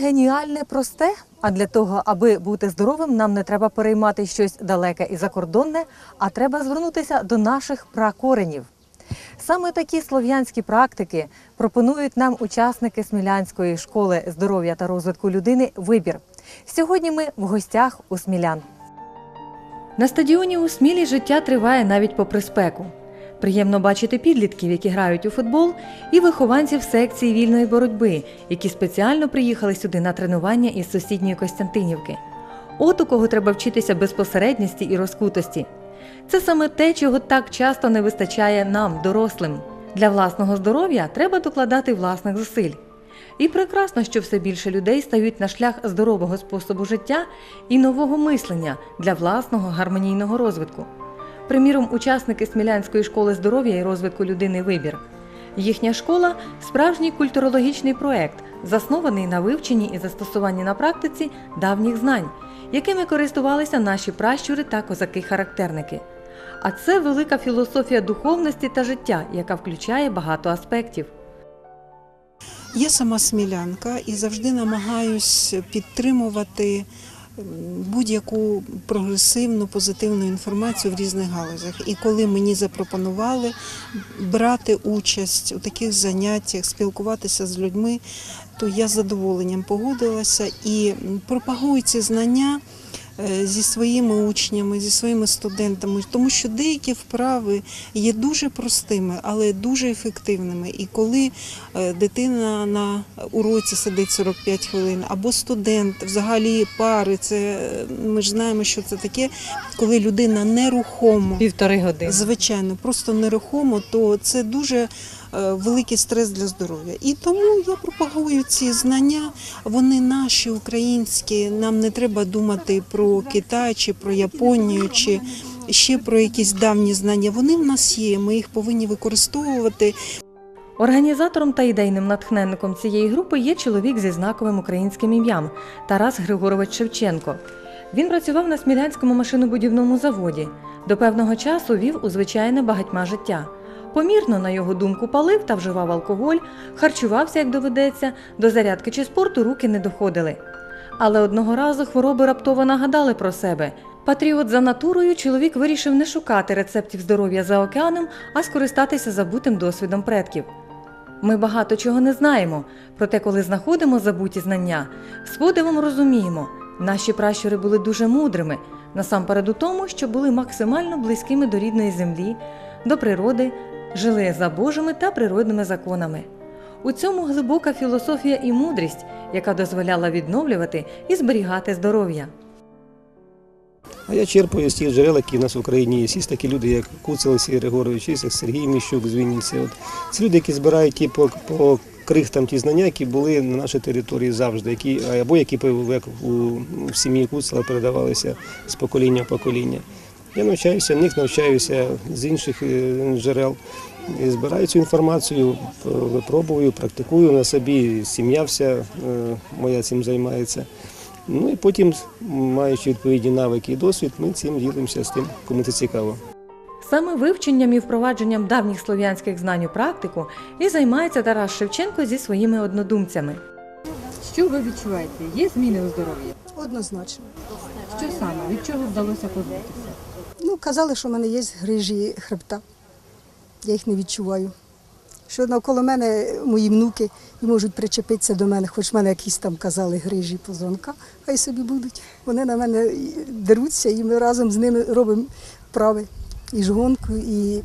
Геніальне просте. А для того, аби бути здоровим, нам не треба переймати щось далеке і закордонне, а треба звернутися до наших пракоренів. Саме такі слов'янські практики пропонують нам учасники Смілянської школи здоров'я та розвитку людини вибір. Сьогодні ми в гостях у Смілян. На стадіоні у Смілі життя триває навіть попри спеку. Приємно бачити підлітків, які грають у футбол, і вихованців секції вільної боротьби, які спеціально приїхали сюди на тренування із сусідньої Костянтинівки. От у кого треба вчитися безпосередності і розкутості. Це саме те, чого так часто не вистачає нам, дорослим. Для власного здоров'я треба докладати власних зусиль. І прекрасно, що все більше людей стають на шлях здорового способу життя і нового мислення для власного гармонійного розвитку. Приміром, учасники Смілянської школи здоров'я і розвитку людини вибір. Їхня школа справжній культурологічний проект, заснований на вивченні і застосуванні на практиці давніх знань, якими користувалися наші пращури та козаки-характерники. А це велика філософія духовності та життя, яка включає багато аспектів. Я сама смілянка і завжди намагаюсь підтримувати будь-яку прогресивну, позитивну інформацію в різних галузях. І коли мені запропонували брати участь у таких заняттях, спілкуватися з людьми, то я з задоволенням погодилася і пропагую ці знання зі своїми учнями, зі своїми студентами, тому що деякі вправи є дуже простими, але дуже ефективними. І коли е, дитина на уроці сидить 45 хвилин, або студент, взагалі пари, це е, ми ж знаємо, що це таке, коли людина нерухомо. Півтори години. Звичайно, просто нерухомо, то це дуже е, великий стрес для здоров'я. І тому я пропагую ці знання. Вони наші, українські. Нам не треба думати про Китай чи про Японію, чи ще про якісь давні знання. Вони в нас є. Ми їх повинні використовувати. Організатором та ідейним натхненником цієї групи є чоловік зі знаковим українським ім'ям Тарас Григорович Шевченко. Він працював на Смілянському машинобудівному заводі. До певного часу вів у звичайне багатьма життя. Помірно, на його думку, палив та вживав алкоголь, харчувався, як доведеться, до зарядки чи спорту руки не доходили. Але одного разу хвороби раптово нагадали про себе. Патріот за натурою чоловік вирішив не шукати рецептів здоров'я за океаном, а скористатися забутим досвідом предків. Ми багато чого не знаємо, проте, коли знаходимо забуті знання, з подивом розуміємо, наші пращури були дуже мудрими, насамперед у тому, що були максимально близькими до рідної землі, до природи, жили за Божими та природними законами. У цьому глибока філософія і мудрість, яка дозволяла відновлювати і зберігати здоров'я. А я черпаю з тих джерел, які в нас в Україні є. Є такі люди, як Куцел Олексій Григорович, є Сергій Міщук з. Це люди, які збирають ті по, по крихтам ті знання, які були на нашій території завжди, які, або які як у, в сім'ї Куцела передавалися з покоління в покоління. Я навчаюся, в них навчаюся з інших е, джерел. І збираю цю інформацію, випробую, практикую на собі. Сім'я вся е, моя цим займається. Ну і потім, маючи відповідні навики і досвід, ми цим ділимося з тим, кому це цікаво. Саме вивченням і впровадженням давніх слов'янських знань у практику і займається Тарас Шевченко зі своїми однодумцями. Що ви відчуваєте? Є зміни у здоров'ї? Однозначно. Що саме? Від чого вдалося позбутися? Ну, казали, що в мене є грижі хребта. Я їх не відчуваю. Що навколо мене мої внуки можуть причепитися до мене, хоч в мене якісь там казали грижі позвонка, хай собі будуть. Вони на мене деруться, і ми разом з ними робимо вправи. І жгонку, і,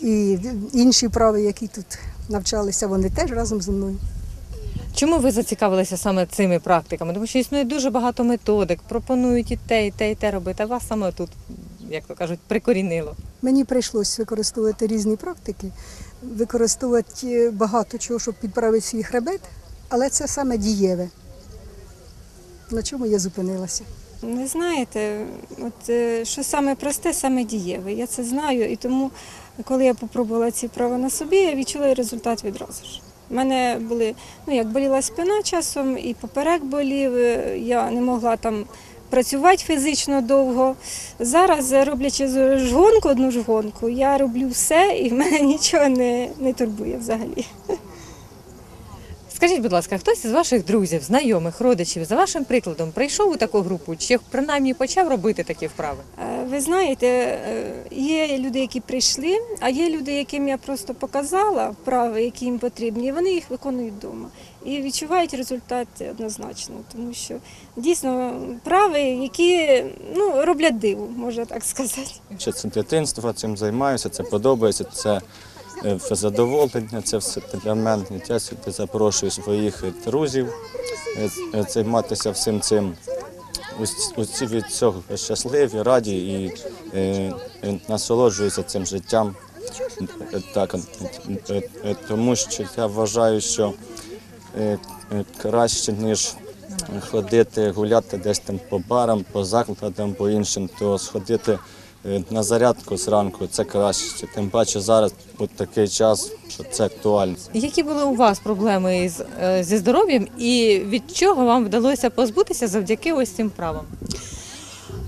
і інші вправи, які тут навчалися, вони теж разом зі мною. Чому ви зацікавилися саме цими практиками? Тому що існує дуже багато методик, пропонують і те, і те, і те робити. А вас саме тут, як то кажуть, прикорінило. Мені прийшлось використовувати різні практики, використовувати е, багато чого, щоб підправити свій хребет, але це саме дієве. На чому я зупинилася? Не знаєте, от е, що саме просте, саме дієве. Я це знаю, і тому, коли я попробувала ці права на собі, я відчула результат відразу ж. У мене були, ну як боліла спина часом, і поперек болів, е, я не могла там працювати фізично довго. Зараз, е, роблячи жгонку, одну жгонку, я роблю все і в мене нічого не, не турбує взагалі. Скажіть, будь ласка, хтось із ваших друзів, знайомих, родичів, за вашим прикладом, прийшов у таку групу, чи принаймні почав робити такі вправи? Е, Ви знаєте, е, є люди, які прийшли, а є люди, яким я просто показала вправи, які їм потрібні, і вони їх виконують вдома. І відчувають результат однозначно, тому що дійсно вправи, які ну, роблять диво, можна так сказати. Ще це дитинство, цим займаюся, це подобається, це е, задоволення, це все для мене. Я сюди запрошую своїх друзів е, е, займатися всім цим. Усі від цього щасливі, раді і насолоджуються цим життям. Так, тому що я вважаю, що краще, ніж ходити, гуляти десь там по барам, по закладам, по іншим, то сходити на зарядку зранку це краще. Тим паче зараз от такий час, що це актуально. Які були у вас проблеми із, е, зі здоров'ям і від чого вам вдалося позбутися завдяки ось цим вправам?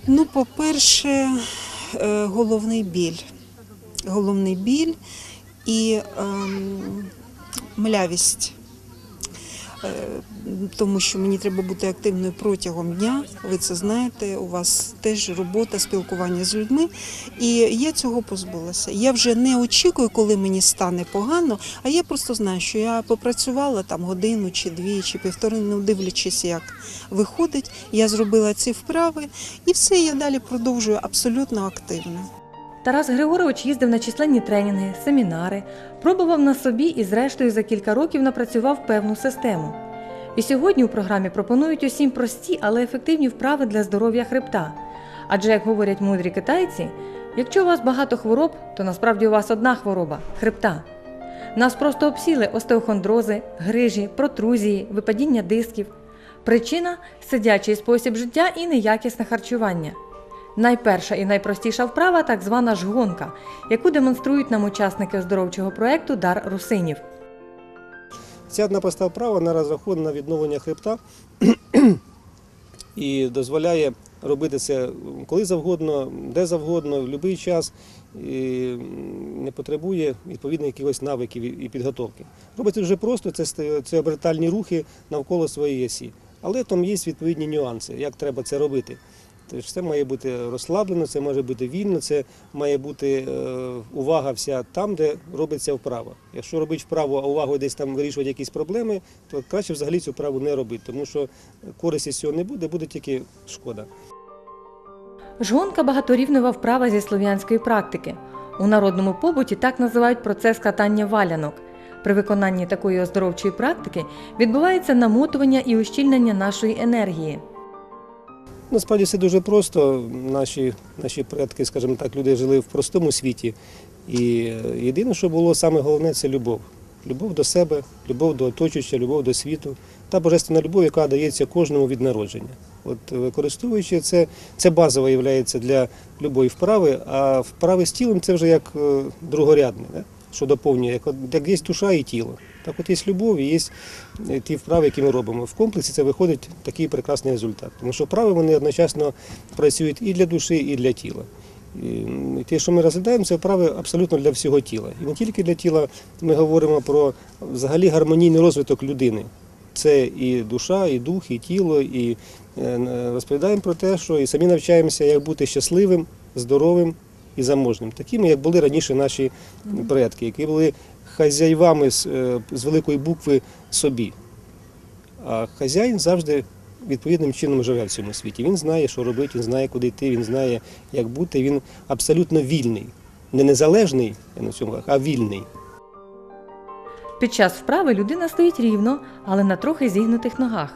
Ну, по-перше, е, головний біль. Головний біль і ем, млявість. Тому що мені треба бути активною протягом дня. Ви це знаєте, у вас теж робота, спілкування з людьми. І я цього позбулася. Я вже не очікую, коли мені стане погано, а я просто знаю, що я попрацювала там годину чи дві, чи півтори, ну дивлячись, як виходить. Я зробила ці вправи, і все, я далі продовжую абсолютно активно. Тарас Григорович їздив на численні тренінги, семінари, пробував на собі і, зрештою, за кілька років напрацював певну систему. І сьогодні у програмі пропонують усім прості, але ефективні вправи для здоров'я хребта. Адже, як говорять мудрі китайці, якщо у вас багато хвороб, то насправді у вас одна хвороба хребта. Нас просто обсіли остеохондрози, грижі, протрузії, випадіння дисків. Причина сидячий спосіб життя і неякісне харчування. Найперша і найпростіша вправа так звана жгонка, яку демонструють нам учасники оздоровчого проєкту Дар Русинів. Ця одна проста вправа вона розрахована на відновлення хребта і дозволяє робити це коли завгодно, де завгодно, в будь-який час. І не потребує відповідно якихось навиків і підготовки. Робити дуже просто, це, це обертальні рухи навколо своєї осі. Але там є відповідні нюанси, як треба це робити. Тож це має бути розслаблено, це може бути вільно, це має бути е, увага вся там, де робиться вправа. Якщо робити вправу, а увагу десь там вирішувати якісь проблеми, то краще взагалі цю вправу не робити, тому що користі з цього не буде, буде тільки шкода. Жгонка багаторівнева вправа зі слов'янської практики. У народному побуті так називають процес катання валянок. При виконанні такої оздоровчої практики відбувається намотування і ущільнення нашої енергії. Насправді все дуже просто. Наші, наші предки, скажімо так, люди жили в простому світі. І е, єдине, що було саме головне, це любов. Любов до себе, любов до оточуючого, любов до світу. Та божественна любов, яка дається кожному від народження. От е, використовуючи це, це базово є для любої вправи, а вправи з тілом це вже як е, другорядне, що доповнює, як, як є душа і тіло. Так от є любов і є е, ті вправи, які ми робимо. В комплексі це виходить такий прекрасний результат. Тому що вправи вони одночасно працюють і для душі, і для тіла. І те, що ми розглядаємо, це вправи абсолютно для всього тіла. І не тільки для тіла, ми говоримо про взагалі гармонійний розвиток людини. Це і душа, і дух, і тіло, і е, розповідаємо про те, що і самі навчаємося, як бути щасливим, здоровим і заможним, такими, як були раніше наші предки, які були хазяївами з, е, з великої букви собі. А хазяїн завжди відповідним чином живе в цьому світі. Він знає, що робити, він знає, куди йти, він знає, як бути. Він абсолютно вільний. Не незалежний, на цьому а вільний. Під час вправи людина стоїть рівно, але на трохи зігнутих ногах.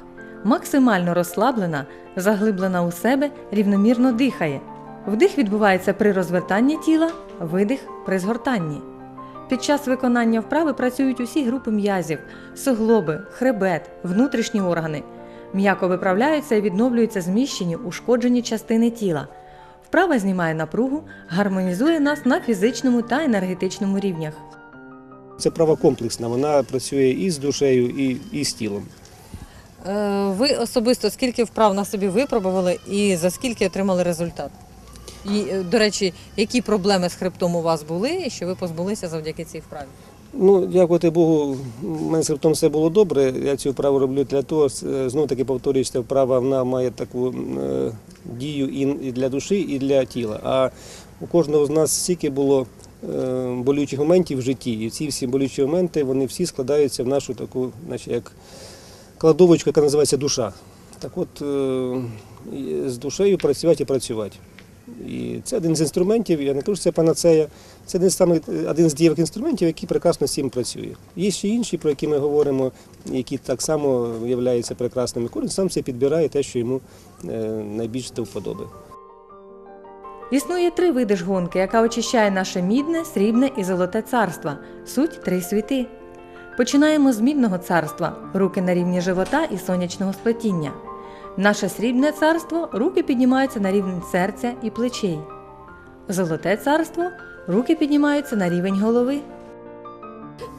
Максимально розслаблена, заглиблена у себе, рівномірно дихає. Вдих відбувається при розвертанні тіла, видих при згортанні. Під час виконання вправи працюють усі групи м'язів, суглоби, хребет, внутрішні органи. М'яко виправляються і відновлюються зміщені, ушкоджені частини тіла. Вправа знімає напругу, гармонізує нас на фізичному та енергетичному рівнях. Це права комплексна, вона працює і з душею, і, і з тілом. Е, Ви особисто скільки вправ на собі випробували і за скільки отримали результат? І, е, до речі, які проблеми з хребтом у вас були, що ви позбулися завдяки цій вправі? Ну, дякувати Богу, в мене з хребтом все було добре. Я цю вправу роблю для того, знову таки повторюю, що вправа вона має таку е, дію і для душі, і для тіла. А у кожного з нас стільки було е, болючих моментів в житті. І ці всі болючі моменти вони всі складаються в нашу таку, наче як кладовочку, яка називається душа. Так от е, з душею працювати і працювати. І це один з інструментів, я не кажу, що це панацея. Це один з самих один з дієвих інструментів, який прекрасно цим працює. Є ще інші, про які ми говоримо, які так само являються прекрасними. Кожен сам це підбирає те, що йому е, найбільше до вподоби. Існує три види жгонки, яка очищає наше мідне, срібне і золоте царство. Суть три світи. Починаємо з мідного царства, руки на рівні живота і сонячного сплетіння. Наше срібне царство руки піднімаються на рівень серця і плечей. Золоте царство руки піднімаються на рівень голови.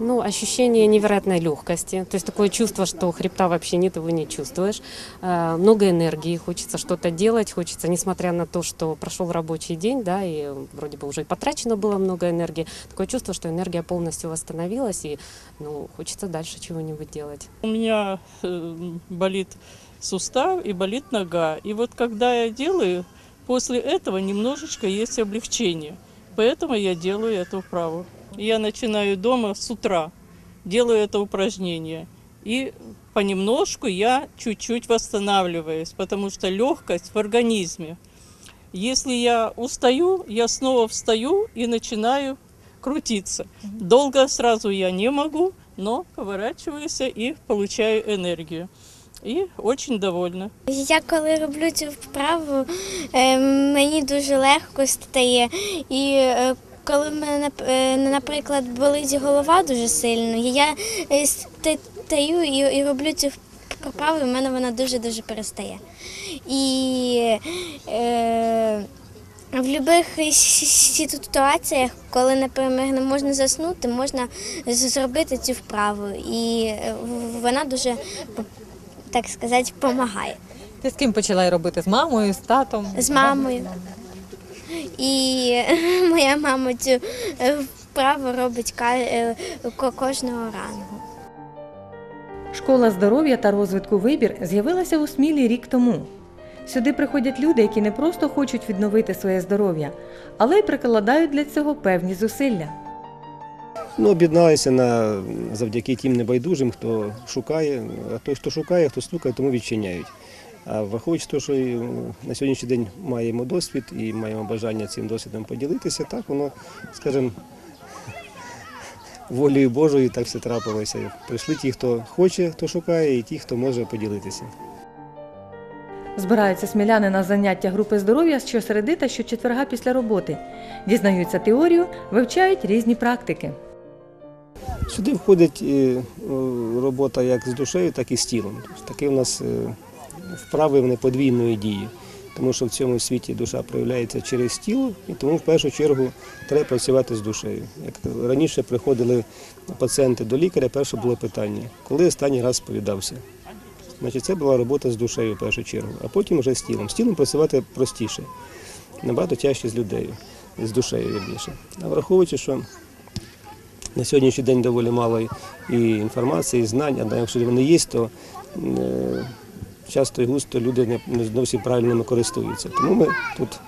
Ну, ощущение невероятной легкости. То есть такое чувство, что хребта вообще нет, его не чувствуешь. Э, Много энергии, хочется что-то делать, хочется, несмотря на то, что прошел рабочий день, да, и вроде бы уже и потрачено было много энергии, такое чувство, что энергия полностью восстановилась, и, ну, хочется дальше чего-нибудь делать. У меня э, болит сустав и болит нога. И вот когда я делаю, после этого немножечко есть облегчение. Поэтому я делаю эту вправу. Я начинаю дома с утра, делаю это упражнение. И понемножку я чуть-чуть восстанавливаюсь, потому что легкость в организме. Если я устаю, я снова встаю и начинаю крутиться. Долго сразу я не могу, но поворачиваюсь и получаю энергию. І очень довольна. Я коли роблю цю вправу, е, мені дуже легко стає. І е, коли в мене, е, наприклад, болить голова дуже сильно, я е, стаю і, роблю цю вправу, і в мене вона дуже-дуже перестає. І е, в будь-яких ситуаціях, коли, наприклад, не можна заснути, можна зробити цю вправу. І е, вона дуже, так сказати, допомагає. Ти з ким почала робити? З мамою, з татом? з мамою. І моя мама цю е, вправу робить е, ко- кожного ранку. Школа здоров'я та розвитку вибір з'явилася у Смілі рік тому. Сюди приходять люди, які не просто хочуть відновити своє здоров'я, але й прикладають для цього певні зусилля. Ну, об'єдналися на завдяки тим небайдужим, хто шукає, а той, хто шукає, хто стукає, тому відчиняють. А враховуючи те, що на сьогоднішній день маємо досвід і маємо бажання цим досвідом поділитися, так воно, скажімо, волею Божою так все трапилося. Прийшли ті, хто хоче, хто шукає, і ті, хто може поділитися. Збираються сміляни на заняття групи здоров'я щосереди та щочетверга після роботи. Дізнаються теорію, вивчають різні практики. Сюди входить е, робота як з душею, так і з тілом. Тобто Такі у нас е, вправи вони подвійної дії, тому що в цьому світі душа проявляється через тіло, і тому в першу чергу треба працювати з душею. Як раніше приходили пацієнти до лікаря, перше було питання, коли останній раз сповідався. Значить, це була робота з душею в першу чергу, а потім вже з тілом. З тілом працювати простіше, набагато тяжче з людьою, з душею більше. А враховуючи, що на сьогоднішній день доволі мало і інформації, і знань, а якщо вони є, то е, часто і густо люди не, не зовсім правильно ними користуються. Тому ми тут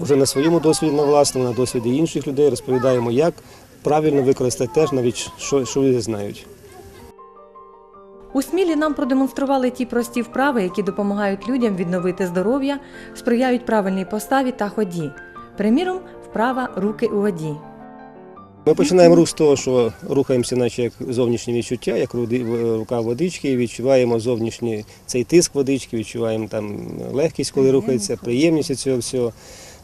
вже на своєму досвіді, на власному, на досвіді інших людей розповідаємо, як правильно використати теж, навіть що, що люди знають. У Смілі нам продемонстрували ті прості вправи, які допомагають людям відновити здоров'я, сприяють правильній поставі та ході. Приміром, вправа руки у воді. Ми починаємо рух з того, що рухаємося, наче як зовнішнє відчуття, як рука водички, відчуваємо зовнішній цей тиск водички, відчуваємо там легкість, коли рухається, приємність цього всього.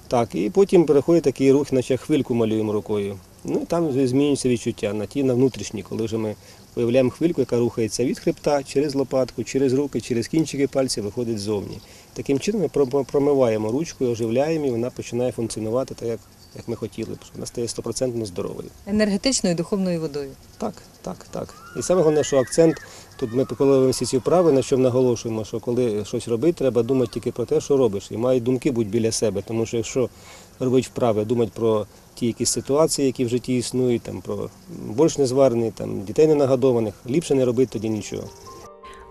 Так, і потім переходить такий рух, наче хвильку малюємо рукою. Ну і там змінюється відчуття на ті, на внутрішні, коли вже ми виявляємо хвильку, яка рухається від хребта через лопатку, через руки, через кінчики пальців, виходить ззовні. Таким чином ми промиваємо ручку, оживляємо, і вона починає функціонувати так, як, як ми хотіли, б, щоб вона стає стопроцентно здоровою. Енергетичною і духовною водою. Так, так, так. І саме головне, що акцент тут ми коли всі ці вправи, на що наголошуємо, що коли щось робити, треба думати тільки про те, що робиш. І мають думки будь біля себе. Тому що якщо робити вправи, думати про ті якісь ситуації, які в житті існують, там, про борщ незварений, там, дітей ненагодованих. Ліпше не робити тоді нічого.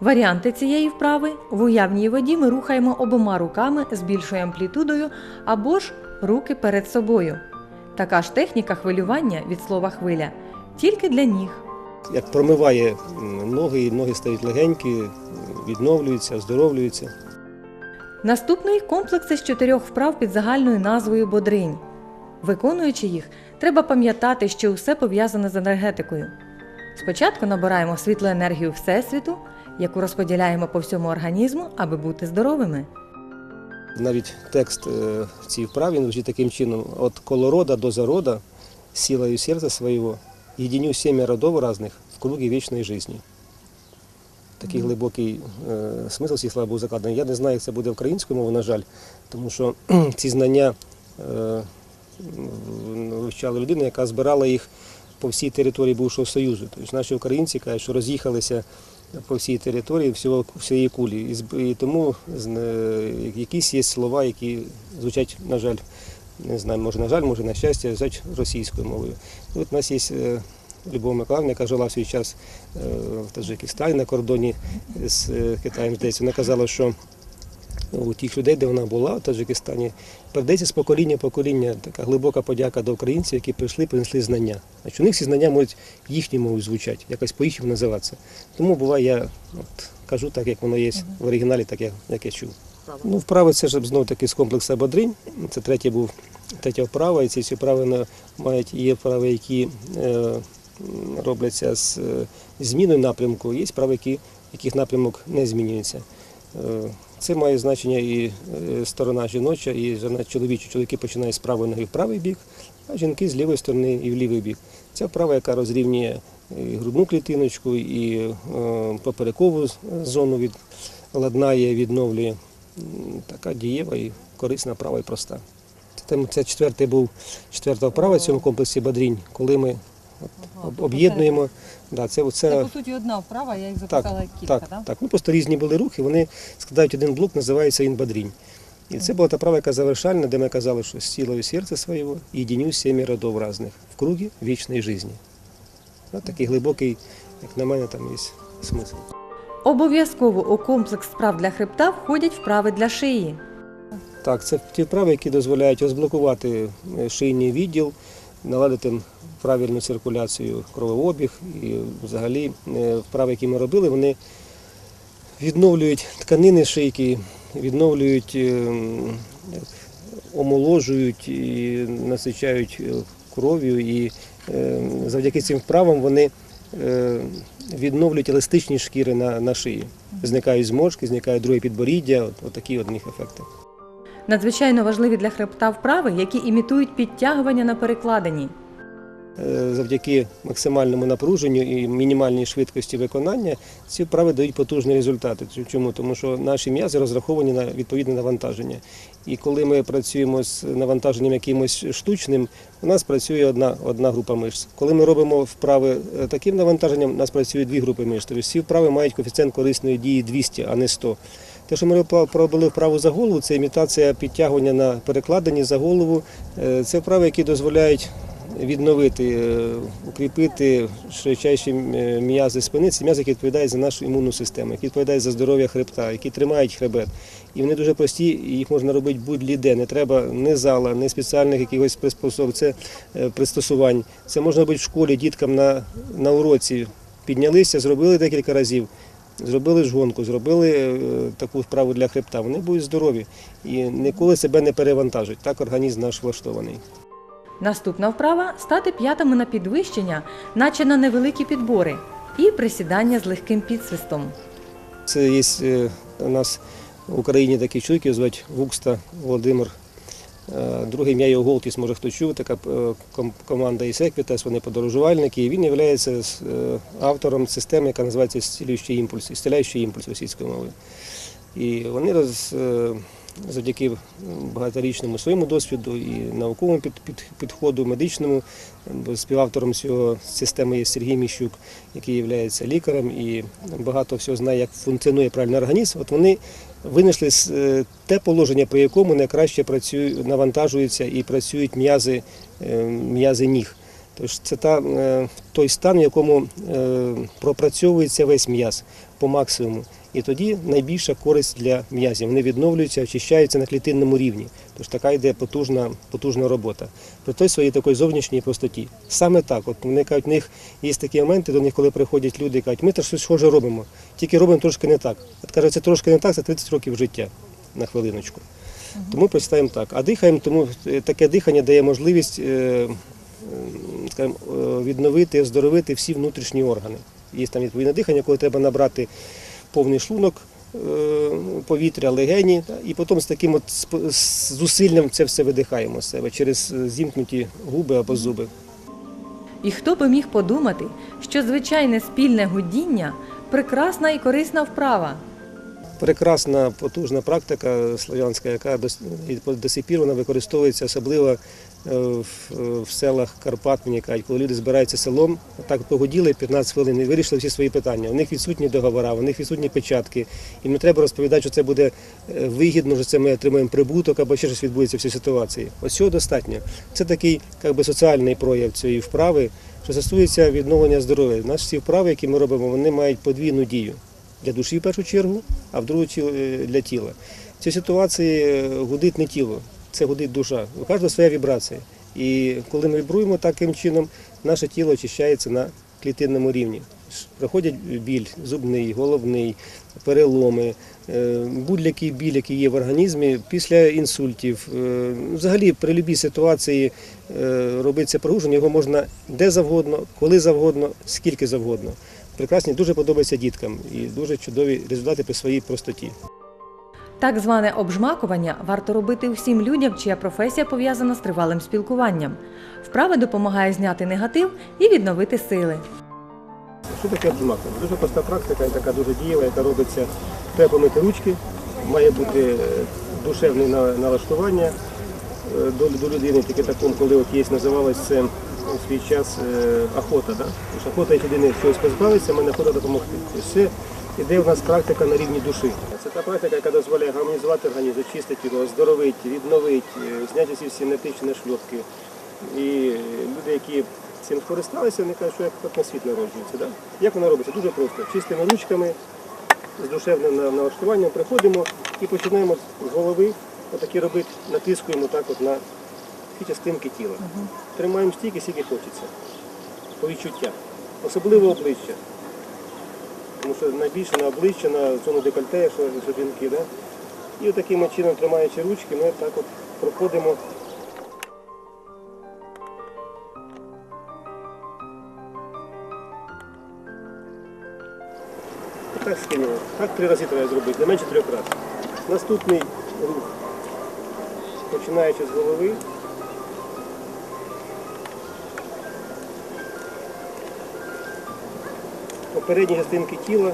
Варіанти цієї вправи в уявній воді ми рухаємо обома руками з більшою амплітудою або ж руки перед собою. Така ж техніка хвилювання від слова хвиля тільки для ніг. Як промиває ноги, і ноги стають легенькі, відновлюються, оздоровлюються. Наступний комплекс із чотирьох вправ під загальною назвою Бодринь. Виконуючи їх, треба пам'ятати, що усе пов'язане з енергетикою. Спочатку набираємо світлу енергію Всесвіту, яку розподіляємо по всьому організму, аби бути здоровими. Навіть текст е, в цій вправі звучить таким чином: от колорода до зарода, силою сердца своего, единю семя родов разных в круге вечной жизни. Такий глибокий е, смисл цих слова був закладений. Я не знаю, як це буде українською мовою, на жаль, тому що ці знання е, вивчала людина, яка збирала їх по всій території бувшого Союзу. Тобто наші українці кажуть, що роз'їхалися по всій території всього, всієї кулі. І, тому якісь є слова, які звучать, на жаль, не знаю, може, на жаль, може, на щастя, звучать російською мовою. От у нас є е, Любов Миколаївна, яка жила в свій час е, в Таджикистані на кордоні з е, Китаєм, здається, вона казала, що у тих людей, де вона була в Таджикистані, передається з покоління в покоління така глибока подяка до українців, які прийшли, принесли знання. Значить, у них ці знання можуть їхньою мовою звучати, якось по-їхньому називатися. Тому буває, я от, кажу так, як воно є в оригіналі, так як, як я чув. Ну, вправи це ж знову таки з комплексу бодринь. Це третя був третя вправа, і ці всі вправи мають є вправи, які е, робляться з е, зміною напрямку, є вправи, які, яких напрямок не змінюється. Е, Це має значення і е, сторона жіноча, і сторона чоловіча. Чоловіки починають з правої ноги в правий бік, а жінки з лівої сторони і в лівий бік. Це вправа, яка розрівнює і грудну клітиночку, і е, поперекову зону від, ладнає, відновлює. Така дієва і корисна вправа і проста. Це, четвертий був четверта вправа в цьому комплексі Бадрінь, коли ми об- об'єднуємо. Да, це, це, суті одна вправа, я їх записала так, так. Ну, просто різні були рухи, вони складають один блок, називається інбадрінь. І це була та права, яка завершальна, де ми казали, що з силою серця свого єдиню сім'ї родов разних в кругі вічної житті. От такий глибокий, як на мене, там є смисл. Обов'язково у комплекс вправ для хребта входять вправи для шиї. Так, це ті вправи, які дозволяють розблокувати е, шийний відділ, наладити правильну циркуляцію кровообіг. І взагалі е, вправи, які ми робили, вони відновлюють тканини шийки, відновлюють, е, омоложують і насичають е, кров'ю. І завдяки цим вправам вони відновлюють еластичність шкіри на, на шиї. Зникають зморшки, зникає друге підборіддя, от, от такі от них ефекти. Надзвичайно важливі для хребта вправи, які імітують підтягування на перекладині. Е, завдяки максимальному напруженню і мінімальній швидкості виконання ці вправи дають потужні результати. Чому? Тому що наші м'язи розраховані на відповідне навантаження. І коли ми працюємо з навантаженням якимось штучним, у нас працює одна, одна група мишць. Коли ми робимо вправи е, таким навантаженням, у нас працює дві групи мишць. Тобто всі вправи мають коефіцієнт корисної дії 200, а не 100. Те, що ми робили вправу за голову, це імітація підтягування на перекладині за голову. Е, Це вправи, які дозволяють відновити, е, укріпити широчайші е, м'язи спини. Це м'язи, які відповідають за нашу імунну систему, які відповідають за здоров'я хребта, які тримають хребет. І вони дуже прості, їх можна робити будь-де. Не треба ні зала, ні спеціальних якихось приспособ, це е, пристосувань. Це можна робити в школі діткам на, на уроці. Піднялися, зробили декілька разів. Зробили жгонку, зробили таку вправу для хребта. Вони будуть здорові і ніколи себе не перевантажать. Так організм наш влаштований. Наступна вправа стати п'ятами на підвищення, наче на невеликі підбори, і присідання з легким підсвистом. Це є е, у нас в Україні такий чоловік, його звати Вукста Володимир. Е, Друге ім'я його Голтіс, може хто чув, така е, ком- команда Ісеквітас, вони подорожувальники. І він є автором системи, яка називається «Зцілюючий імпульс, «Зціляючий імпульс російською мовою. І вони роз, завдяки багаторічному своєму досвіду і науковому під, під, підходу, медичному. Бо Співавтором цього системи є Сергій Міщук, який є лікарем і багато всього знає, як функціонує правильний організм. От вони винайшли е, те положення, по якому найкраще працюють, навантажуються і працюють м'язи, е, м'язи ніг. Тож це та, е, той стан, в якому е, пропрацьовується весь м'яз по максимуму. І тоді найбільша користь для м'язів. Вони відновлюються, очищаються на клітинному рівні. Тож така йде потужна, потужна робота. При той своїй такої зовнішній простоті. Саме так, от вони кажуть, в них є такі моменти, до них, коли приходять люди і кажуть, ми теж щось схоже робимо, тільки робимо трошки не так. От каже, це трошки не так, це 30 років життя на хвилиночку. Тому представимо так. А дихаємо, тому е, таке дихання дає можливість скажімо, е, відновити, оздоровити всі внутрішні органи. Є там відповідне дихання, коли треба набрати повний шлунок е, повітря, легені, і потім з таким от зусиллям це все видихаємо з себе через е, зімкнуті губи або зуби. І хто би міг подумати, що звичайне спільне гудіння прекрасна і корисна вправа. Прекрасна потужна практика слов'янська, яка до, сих пір вона використовується особливо в, в селах Карпат, мені кажуть, коли люди збираються селом, так погоділи 15 хвилин і вирішили всі свої питання. У них відсутні договори, у них відсутні печатки. Їм не треба розповідати, що це буде е, вигідно, що це ми отримаємо прибуток або ще щось відбудеться в цій ситуації. Ось цього достатньо. Це такий як би, соціальний прояв цієї вправи, що стосується відновлення здоров'я. Наші всі вправи, які ми робимо, вони мають подвійну дію для душі в першу чергу, а в другу е, для тіла. В цій ситуації е, гудить не тіло, це гудить душа. У кожного своя вібрація. І коли ми вібруємо таким чином, наше тіло очищається на клітинному рівні. Проходять біль, зубний, головний, переломи, е, будь-який біль, який є в організмі після інсультів. Е, Взагалі при будь-якій ситуації е, робиться прогруження, його можна де завгодно, коли завгодно, скільки завгодно. Прекрасні, дуже подобається діткам і дуже чудові результати при своїй простоті. Так зване обжмакування варто робити усім людям, чия професія пов'язана з тривалим спілкуванням. Вправа допомагає зняти негатив і відновити сили. Що таке обжмакування? Дуже проста практика, така дуже дієва, яка робиться. Треба помити ручки, має бути е, душевне налаштування е, до, людини, тільки такому, коли от є, називалось це у свій час е, охота. Да? Тож охота, як чогось позбавитися, мене охота допомогти. Тобто іде у нас практика на рівні душі. Це та практика, яка дозволяє гармонізувати організм, очистити його, оздоровити, відновити, зняти ці всі нетичні шльопки. І люди, які цим скористалися, вони кажуть, що як на світ народжується. Да? Як воно робиться? Дуже просто. Чистими ручками, з душевним налаштуванням приходимо і починаємо з голови отакі робити, натискуємо так от на ті частинки тіла. Тримаємо стільки, скільки хочеться. По відчуттях. Особливо обличчя. Тому що найбільше на обличчя, на зону декольте, якщо жінки, да? І отаким от чином, тримаючи ручки, ми так от проходимо Так скинули. Так три рази треба зробити, не менше трьох разів. Наступний рух, починаючи з голови. Попередні частинки тіла.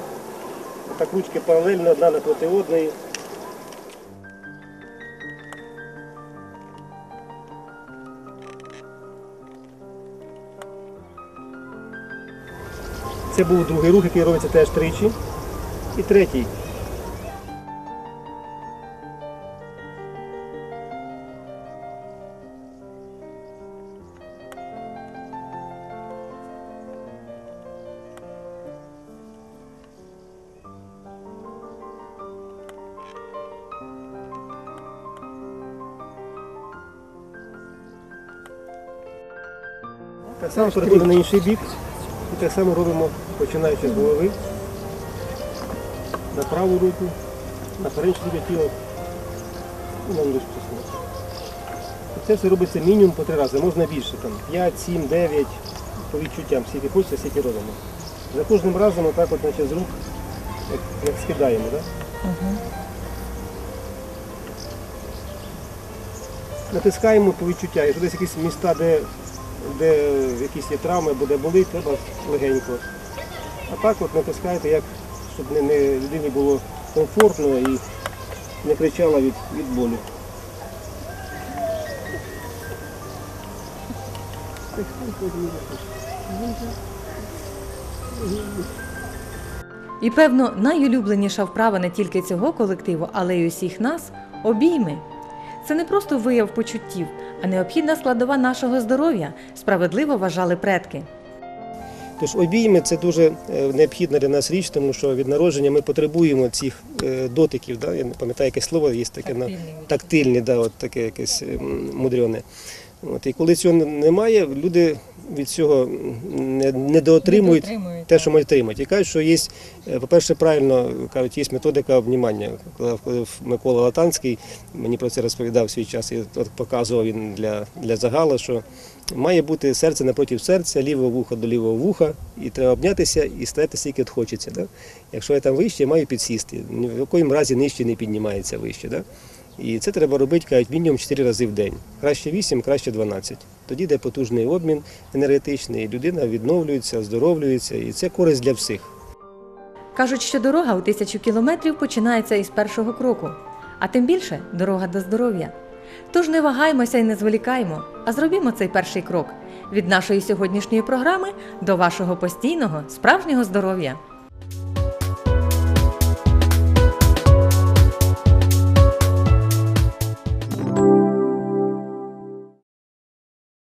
Так ручки паралельно одна напроти одної. Це був другий рух, який робиться теж тричі. І третій. Так само переходимо на інший бік. І так само робимо, починаючи з голови, на праву руку, на переднє тіло і на частину. Це все робиться мінімум по три рази, можна більше, там 5, 7, 9, по відчуттям, скільки хочеться, стільки робимо. За кожним разом отак от, наче, з рук, як, як скидаємо. Да? Натискаємо по відчуття. Якщо десь якісь міста, де, де якісь є травми, буде болить, треба легенько. А так от натискаєте, як, щоб не, не, людині було комфортно і не кричала від, від болю. І певно, найулюбленіша вправа не тільки цього колективу, але й усіх нас обійми. Це не просто вияв почуттів, а необхідна складова нашого здоров'я, справедливо вважали предки. Тож обійми це дуже е, необхідна для нас річ, тому що від народження ми потребуємо цих е, дотиків. Да? Я не пам'ятаю, яке слово є таке на тактильні, да, от таке якесь мудрене. От, і коли цього немає, люди від цього не, не те, що мають отримати. І кажуть, що є, е, по-перше, правильно кажуть, є методика обнімання. Коли коли Микола Латанський мені про це розповідав свій час, і от показував він для, для загала, що має бути серце напроти серця, ліве вухо до лівого вуха, і треба обнятися і стояти стільки от хочеться. Да? Якщо я там вище, я маю підсісти. Ні в якому разі нижче не піднімається вище. Да? І це треба робити кажуть, мінімум 4 рази в день. Краще 8, краще 12. Тоді йде потужний обмін енергетичний, і людина відновлюється, оздоровлюється, і це користь для всіх. Кажуть, що дорога у тисячу кілометрів починається із першого кроку, а тим більше дорога до здоров'я. Тож не вагаємося і не зволікаємо, а зробімо цей перший крок від нашої сьогоднішньої програми до вашого постійного справжнього здоров'я.